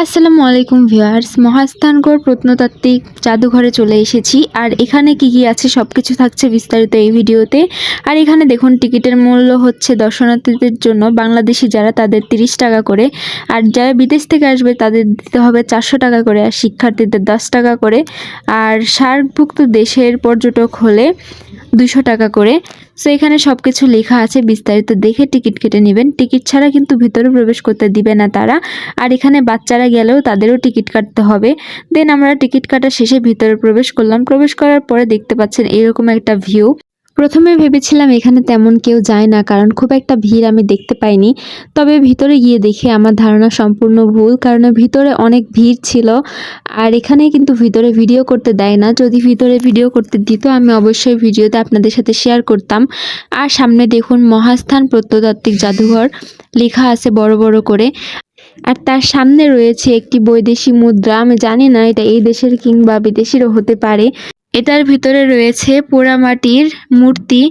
আসসালামু আলাইকুম ভিউয়ার্স মহাস্থানগড় প্রত্নতাত্ত্বিক জাদুঘরে চলে এসেছি আর এখানে কি কি আছে সব কিছু থাকছে বিস্তারিত এই ভিডিওতে। আর এখানে দেখুন, টিকিটের মূল্য হচ্ছে দর্শনার্থীদের জন্য বাংলাদেশি যারা তাদের তিরিশ টাকা করে, আর যারা বিদেশ থেকে আসবে তাদের দিতে হবে চারশো টাকা করে, আর শিক্ষার্থীদের দশ টাকা করে। আর সার্কভুক্ত দেশের পর্যটক হলে দুশো টাকা করে। সো এখানে সব কিছু লেখা আছে বিস্তারিত দেখে টিকিট কেটে নেবেন। টিকিট ছাড়া কিন্তু ভিতরে প্রবেশ করতে দিবে না তারা। আর এখানে বাচ্চারা গেলেও তাদেরও টিকিট কাটতে হবে। দেন আমরা টিকিট কাটা শেষে ভিতরে প্রবেশ করলাম। প্রবেশ করার পরে দেখতে পাচ্ছেন এরকম একটা ভিউ প্রথমে ভেবেছিলাম এখানে তেমন কেউ যায় না, কারণ খুব একটা ভিড় আমি দেখতে পাইনি। তবে ভিতরে গিয়ে দেখে আমার ধারণা সম্পূর্ণ ভুল, কারণ ভিতরে অনেক ভিড় ছিল। আর এখানে কিন্তু ভিতরে ভিডিও করতে দেয় না। যদি ভিতরে ভিডিও করতে দিত, আমি অবশ্যই ভিডিওতে আপনাদের সাথে শেয়ার করতাম। আর সামনে দেখুন, মহাস্থান প্রত্নতাত্ত্বিক জাদুঘর, লেখা আছে বড় বড় করে। আর তার সামনে রয়েছে একটি বৈদেশি মুদ্রা, আমি জানি না এটা এই দেশের কিংবা বিদেশিরও হতে পারে। এটার ভিতরে রয়েছে পোড়ামাটির মূর্তি,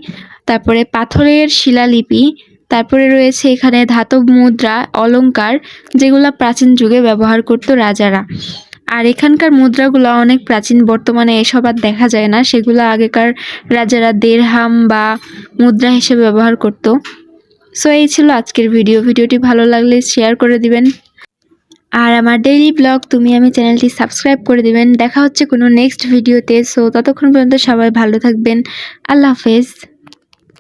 তারপরে পাথরের শিলালিপি, তারপরে রয়েছে এখানে ধাতব মুদ্রা অলংকার যেগুলো প্রাচীন যুগে ব্যবহার করত রাজারা। আর এখানকার মুদ্রাগুলো অনেক প্রাচীন, বর্তমানে এসব আর দেখা যায় না, সেগুলো আগেকার রাজারা দেড়হাম বা মুদ্রা হিসেবে ব্যবহার করত। সো এই ছিল আজকের ভিডিও। ভিডিওটি ভালো লাগলে শেয়ার করে দিবেন। আর আমার ডেইলি ব্লগ তুমি আমি চ্যানেলটি সাবস্ক্রাইব করে দেবেন। দেখা হচ্ছে কোনো নেক্সট ভিডিওতে সো ততক্ষণ পর্যন্ত সবাই ভালো থাকবেন। আল্লাহ হাফেজ।